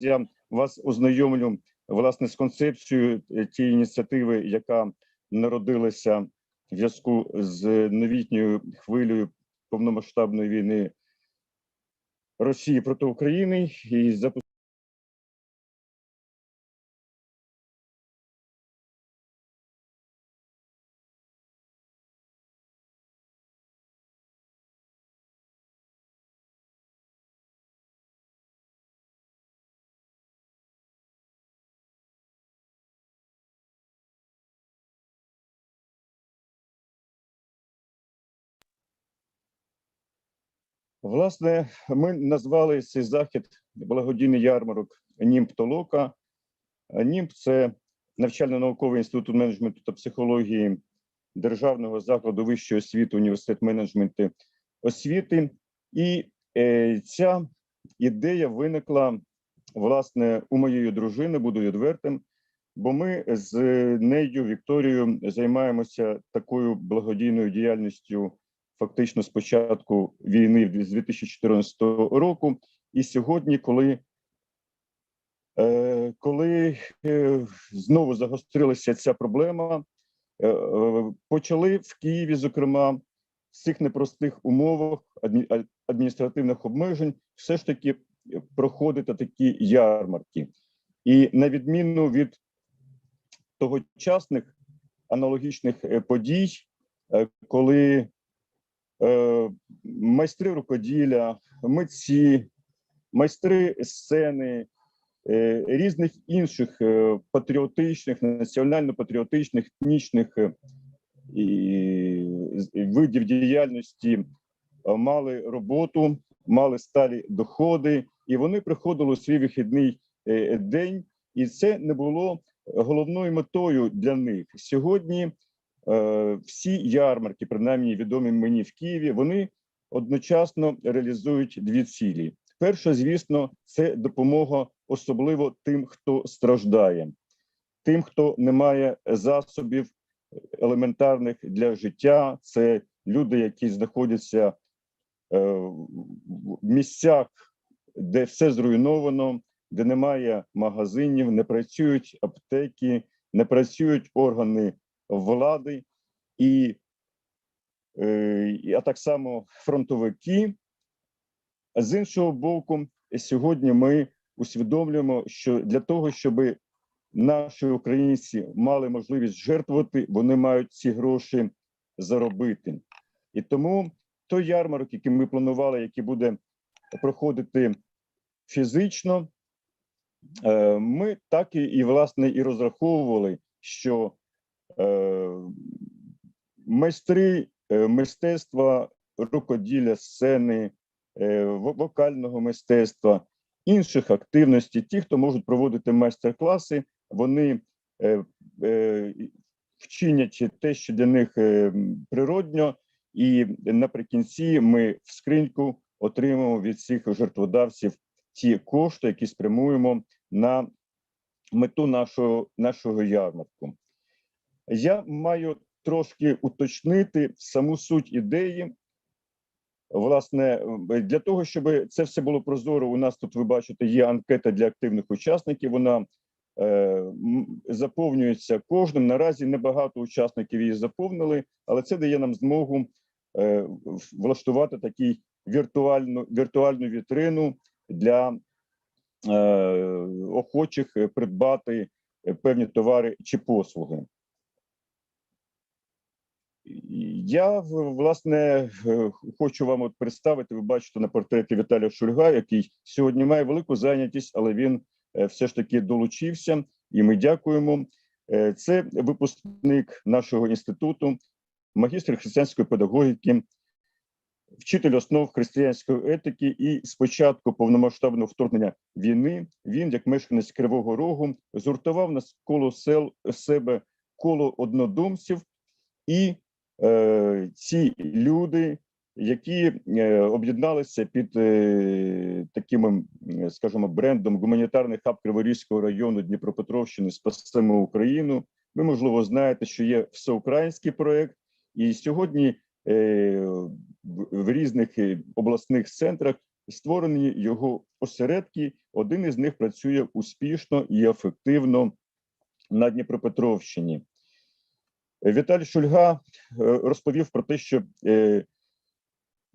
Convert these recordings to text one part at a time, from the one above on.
я вас ознайомлю власне з концепцією е, тієї ініціативи, яка народилася в зв'язку з новітньою хвилею повномасштабної війни Росії проти України і запуск. Власне, ми назвали цей захід благодійний ярмарок Німб Толока. Німб це навчально-науковий інститут менеджменту та психології Державного закладу вищої освіти, університет менеджменту освіти. І е, ця ідея виникла власне у моєї дружини, буду відвертим, бо ми з нею Вікторією займаємося такою благодійною діяльністю фактично з початку війни з 2014 року. І сьогодні, коли е, коли е, знову загострилася ця проблема, е, почали в Києві, зокрема, в цих непростих умовах адмі- адміністративних обмежень, все ж таки проходити такі ярмарки. І на відміну від тогочасних аналогічних подій, коли майстри рукоділля, митці, майстри сцени, е, різних інших е, патріотичних, національно-патріотичних, етнічних е, видів діяльності е, мали роботу, мали сталі доходи, і вони приходили у свій вихідний е, день, і це не було головною метою для них. Сьогодні е, всі ярмарки, принаймні відомі мені в Києві, вони одночасно реалізують дві цілі. Перша, звісно, це допомога особливо тим, хто страждає, тим, хто не має засобів елементарних для життя. Це люди, які знаходяться е, в місцях, де все зруйновано, де немає магазинів, не працюють аптеки, не працюють органи влади, і, е, і- а так само фронтовики. З іншого боку, сьогодні ми усвідомлюємо, що для того, щоб наші українці мали можливість жертвувати, вони мають ці гроші заробити. І тому той ярмарок, який ми планували, який буде проходити фізично, е, ми так і, і власне і розраховували, що майстри е, мистецтва, рукоділля, сцени, е, вокального мистецтва, інших активностей, ті, хто можуть проводити майстер-класи, вони е, е, вчинять те, що для них е, природньо, і наприкінці ми в скриньку отримаємо від всіх жертводавців ті кошти, які спрямуємо на мету нашого, нашого ярмарку. Я маю трошки уточнити саму суть ідеї. Власне, для того, щоб це все було прозоро, у нас тут ви бачите, є анкета для активних учасників. Вона е, заповнюється кожним. Наразі небагато учасників її заповнили, але це дає нам змогу е, влаштувати такий віртуальну віртуальну вітрину для е, охочих придбати певні товари чи послуги. Я власне е, хочу вам от представити. Ви бачите на портреті Віталія Шульга, який сьогодні має велику зайнятість, але він е, все ж таки долучився, і ми дякуємо. Е, Це випускник нашого інституту, магістр християнської педагогіки, вчитель основ християнської етики. І з початку повномасштабного вторгнення війни він, як мешканець Кривого Рогу, згуртував навколо сел себе коло однодумців і ці люди, які е, об'єдналися під е, таким, скажімо, брендом гуманітарний хаб Криворізького району Дніпропетровщини Спасемо Україну. Ви можливо знаєте, що є всеукраїнський проект, і сьогодні е, в різних е, обласних центрах створені його осередки. Один із них працює успішно і ефективно на Дніпропетровщині. Віталій Шульга е, розповів про те, що е,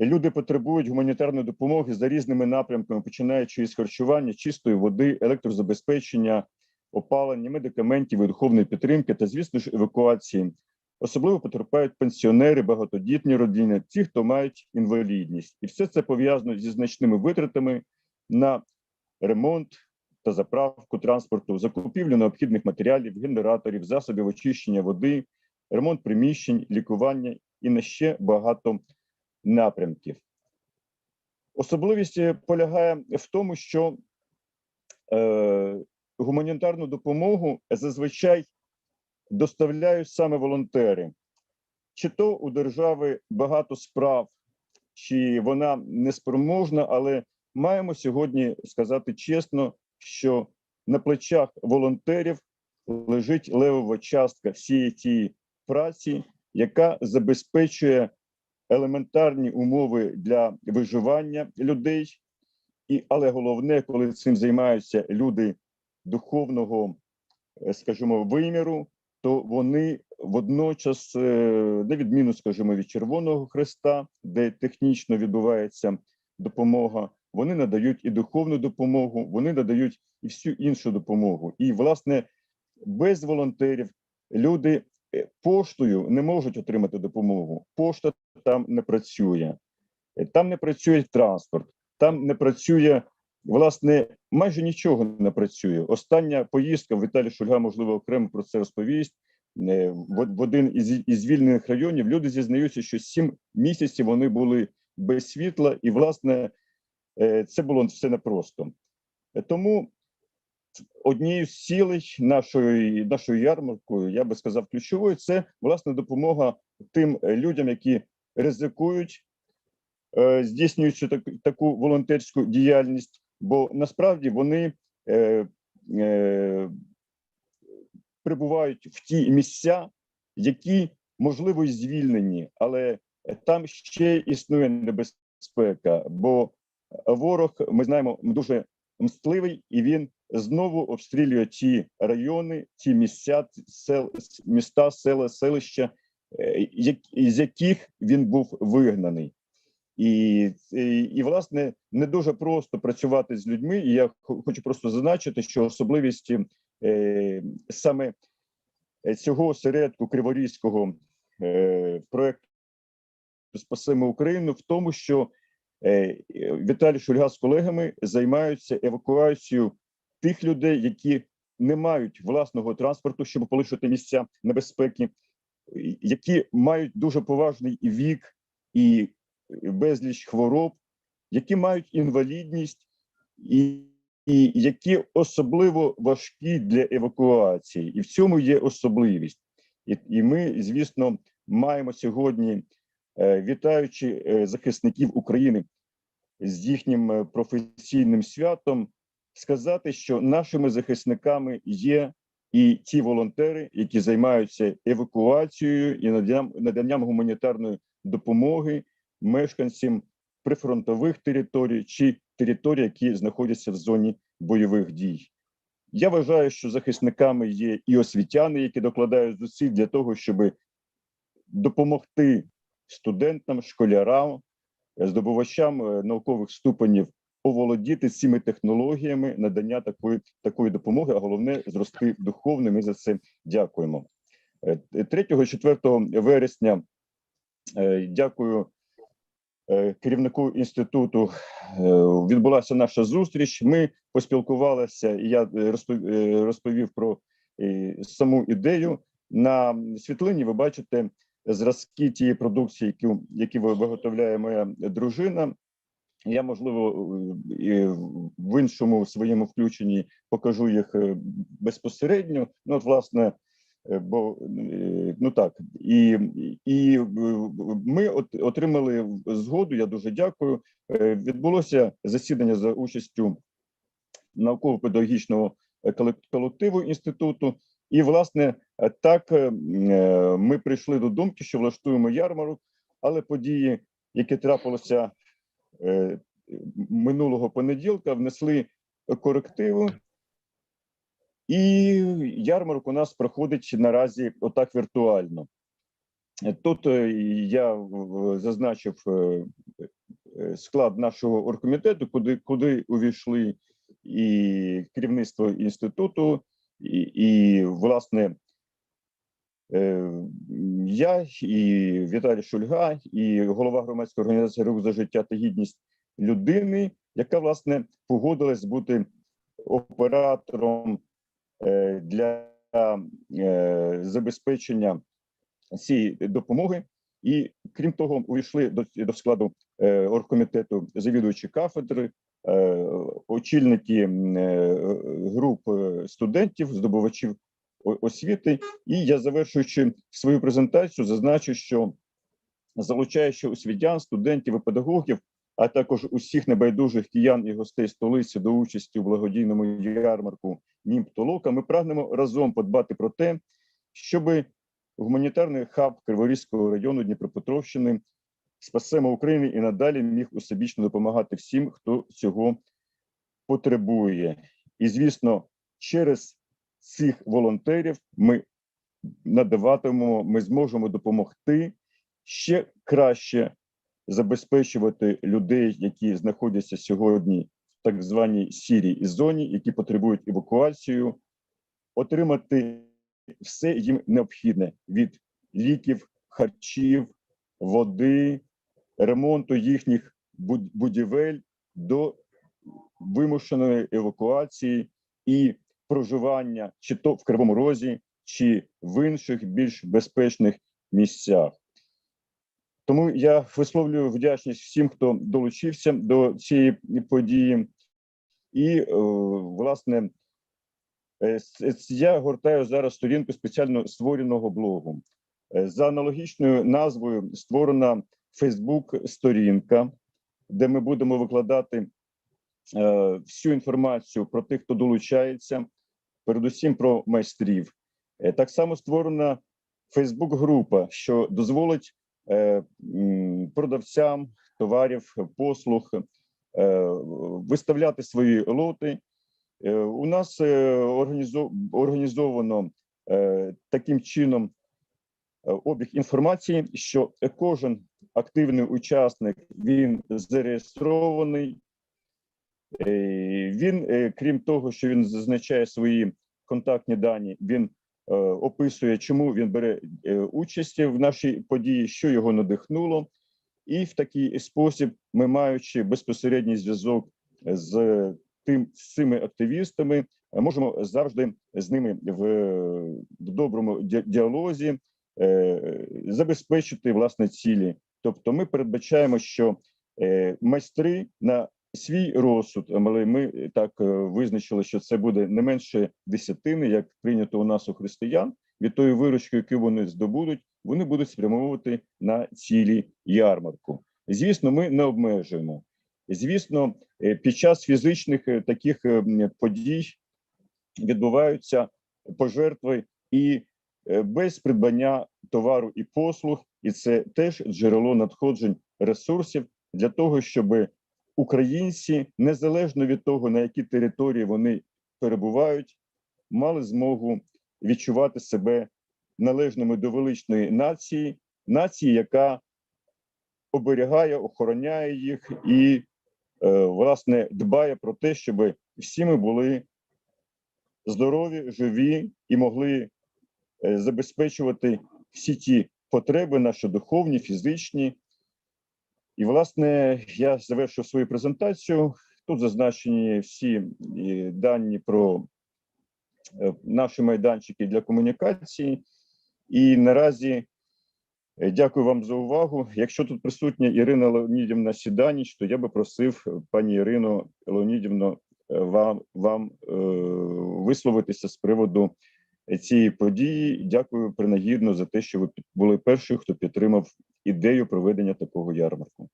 люди потребують гуманітарної допомоги за різними напрямками, починаючи із харчування, чистої води, електрозабезпечення, опалення, медикаментів духовної підтримки та, звісно ж, евакуації. Особливо потерпають пенсіонери, багатодітні родини, ті, хто мають інвалідність, і все це пов'язано зі значними витратами на ремонт та заправку транспорту, закупівлю необхідних матеріалів, генераторів, засобів очищення води, ремонт приміщень, лікування і на ще багато напрямків. Особливість е, полягає в тому, що е, гуманітарну допомогу зазвичай доставляють саме волонтери. Чи то у держави багато справ, чи вона неспроможна, але маємо сьогодні сказати чесно, що на плечах волонтерів лежить левова частка всієї тієї праці, яка забезпечує елементарні умови для виживання людей, і але головне, коли цим займаються люди духовного, е, скажімо, виміру, то вони водночас, е, на відміну, скажімо, від Червоного Хреста, де технічно відбувається допомога, вони надають і духовну допомогу, вони надають і всю іншу допомогу. І, власне, без волонтерів люди поштою не можуть отримати допомогу. Пошта там не працює, Е, там не працює транспорт, там не працює. Власне, майже нічого не працює. Остання поїздка Віталій Шульга, можливо, окремо про це розповість. е, В один із, звільнених районів люди зізнаються, що сім місяців вони були без світла, і власне е, це було все непросто. Е, Тому однією з цілей нашої нашою ярмаркою, я би сказав, ключовою це власне допомога тим е, людям, які ризикують, е, здійснюючи так, таку волонтерську діяльність, бо насправді вони е, е, прибувають в ті місця, які можливо звільнені, але там ще існує небезпека, бо ворог, ми знаємо, дуже мстливий, і він знову обстрілює ті райони, ті місця, сел, міста, села, селища, е, з яких він був вигнаний. І, і, і власне не дуже просто працювати з людьми. І я хочу просто зазначити, що особливість е, саме цього осередку Криворізького е, проекту Спасимо Україну в тому, що е, Віталій Шульга з колегами займаються евакуацією тих людей, які не мають власного транспорту, щоб полишити місця небезпеки, які мають дуже поважний вік і безліч хвороб, які мають інвалідність, і, і які особливо важкі для евакуації, і в цьому є особливість. І, і ми, звісно, маємо сьогодні, е, вітаючи е, захисників України з їхнім е, професійним святом, сказати, що нашими захисниками є і ті волонтери, які займаються евакуацією і наданням, наданням гуманітарної допомоги мешканцям прифронтових територій чи територій, які знаходяться в зоні бойових дій. Я вважаю, що захисниками є і освітяни, які докладають зусиль для того, щоб допомогти студентам, школярам, здобувачам е, наукових ступенів оволодіти цими технологіями надання такої такої допомоги, а головне зрости духовно. Ми за це дякуємо. 3-4 вересня е, дякую е, керівнику інституту. е, Відбулася наша зустріч. Ми поспілкувалися, і я е, е, розповів про е, саму ідею. На світлині ви бачите зразки тієї продукції, які, які ви- виготовляє моя дружина. Я, можливо, і в іншому своєму включенні покажу їх е, безпосередньо. Ну, от, власне, е, бо е, ну так, і, і ми от, отримали згоду. Я дуже дякую. Відбулося засідання за участю науково-педагогічного колективу інституту. І, власне, так ми прийшли до думки, що влаштуємо ярмарок, але події, які трапилися минулого понеділка внесли корективу. І ярмарок у нас проходить наразі отак віртуально. Е, Тут е, я зазначив е, е, склад нашого оргкомітету, куди, куди увійшли і керівництво інституту, і, і власне е, я, і Віталій Шульга, і голова громадської організації Рух за життя та гідність людини, яка власне погодилась бути оператором е, для е, забезпечення цієї допомоги. І крім того, увійшли до, до складу е, оргкомітету завідувачі кафедри, е, очільники е, груп е, студентів, здобувачів освіти. І я завершуючи свою презентацію, зазначу, що залучаючи освітян, студентів і педагогів, а також усіх небайдужих киян і гостей столиці до участі у благодійному ярмарку Німб Толока, ми прагнемо разом подбати про те, щоби гуманітарний хаб Криворізького району Дніпропетровщини спасемо України і надалі міг усебічно допомагати всім, хто цього потребує. І звісно, через цих волонтерів ми надаватимемо, ми зможемо допомогти ще краще забезпечувати людей, які знаходяться сьогодні в так званій сірій зоні, які потребують евакуацію, отримати все їм необхідне від ліків, харчів, води, ремонту їхніх будівель до вимушеної евакуації і проживання чи то в Кривому Розі, чи в інших більш безпечних місцях. Тому я висловлюю вдячність всім, хто долучився до цієї події, і е, власне Е, с- Я гортаю зараз сторінку спеціально створеного блогу. Е, За аналогічною назвою створена Фейсбук-сторінка, де ми будемо викладати е, всю інформацію про тих, хто долучається, передусім про майстрів. Е, Так само створена Фейсбук-група, що дозволить е, продавцям товарів, послуг е, виставляти свої лоти. У нас організовано таким чином обіг інформації, що кожен активний учасник він зареєстрований. Е, Він, е, крім того, що він зазначає свої контактні дані, він е, описує, чому він бере участь в нашій події, що його надихнуло, і в такий спосіб, ми маючи безпосередній зв'язок з тим з цими активістами, можемо завжди з ними в, доброму діалозі забезпечити власне цілі. Тобто, ми передбачаємо, що майстри на свій розсуд, але ми так е, визначили, що це буде не менше десятини, як прийнято у нас у християн. Від тої виручки, яку вони здобудуть, вони будуть спрямовувати на цілі ярмарку. Звісно, ми не обмежуємо. Звісно, е, під час фізичних е, таких е, подій відбуваються пожертви і е, без придбання товару і послуг, і це теж джерело надходжень ресурсів для того, щоб українці, незалежно від того на якій території вони перебувають, мали змогу відчувати себе належними до величної нації, нації, яка оберігає, охороняє їх і е, власне дбає про те, щоб всі ми були здорові, живі і могли е, забезпечувати всі ті потреби, наші духовні, фізичні. І, власне, я завершив свою презентацію. Тут зазначені всі е, дані про е, наші майданчики для комунікації. І наразі е, дякую вам за увагу. Якщо тут присутня Ірина Леонідівна Сіданіч, то я би просив пані Ірино Леонідівно е, вам, вам е, висловитися з приводу цієї події. Дякую принагідно за те, що ви були першою, хто підтримав ідею проведення такого ярмарку.